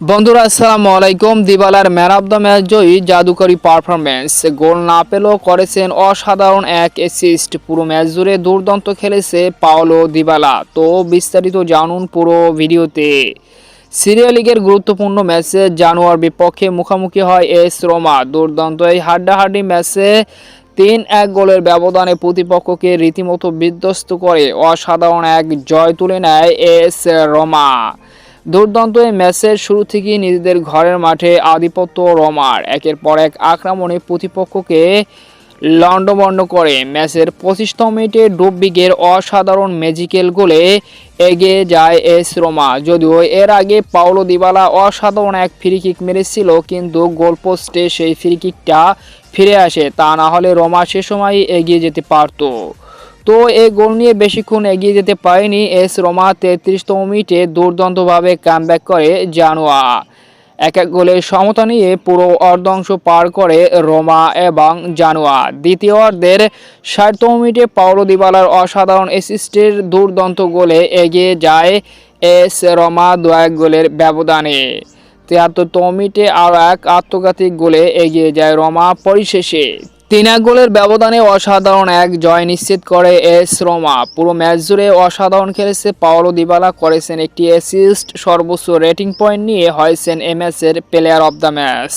বন্ধুরা, আসসালামু আলাইকুম। দিবালার ম্যান অব দ্য ম্যাচ জয়ী জাদুকরী পারফরমেন্স গোল না পেলেও করেছেন অসাধারণ এক অ্যাসিস্ট পুরো ম্যাচ জুড়ে দুর্দান্ত খেলেছে পাওলো দিবালা। তো বিস্তারিত জানুন পুরো ভিডিওতে। সিরিয়া লিগের গুরুত্বপূর্ণ ম্যাচে জানুয়ার বিপক্ষে মুখোমুখি হয় এস রোমা। দুর্দান্ত এই হাড্ডাহাড্ডি ম্যাচে তিন এক গোলের ব্যবধানে প্রতিপক্ষকে রীতিমতো বিধ্বস্ত করে। অসাধারণ এক জয় তুলে নেয় এস রোমা। দুর্দান্ত এই ম্যাচের শুরু থেকেই নিজেদের ঘরের মাঠে আধিপত্য রোমার। একের পর এক আক্রমণে প্রতিপক্ষকে লণ্ডভণ্ড করে। ম্যাচের পঁচিশতম মিনিটে ডুববিগের অসাধারণ ম্যাজিক্যাল গোলে এগিয়ে যায় এস রোমা। যদিও এর আগে পাওলো দিবালা অসাধারণ এক ফ্রি কিক মেরেছিল, কিন্তু গোলপোস্টে সেই ফ্রি কিকটা ফিরে আসে। তা না হলে রোমা সে সময় এগিয়ে যেতে পারতো। তো এই গোল নিয়ে বেশিক্ষণ এগিয়ে যেতে পারেনি এস রোমা তেত্রিশতম মিনিটে দুর্দান্তভাবে কামব্যাক করে জানোয়া। এক এক গোলে সমতা নিয়ে পুরো অর্ধাংশ পার করে রোমা এবং জানোয়া। দ্বিতীয় অর্ধের ষাটতম মিনিটে পাওলো দিবালার অসাধারণ অ্যাসিস্টের দুর্দান্ত গোলে এগিয়ে যায় এস রোমা দু এক গোলের ব্যবধানে। তিয়াত্তরতম মিনিটে আরও এক আত্মঘাতী গোলে এগিয়ে যায় রোমা পরিশেষে। তিন গোলের ব্যবধানে অসাধারণ এক জয় নিশ্চিত করে এস রোমা। পুরো ম্যাচ জুড়ে অসাধারণ খেলেছে পাওলো দিবালা, করেছেন একটি অ্যাসিস্ট সর্বোচ্চ রেটিং পয়েন্ট নিয়ে হয়েছেন এমএসের প্লেয়ার অব দ্য ম্যাচ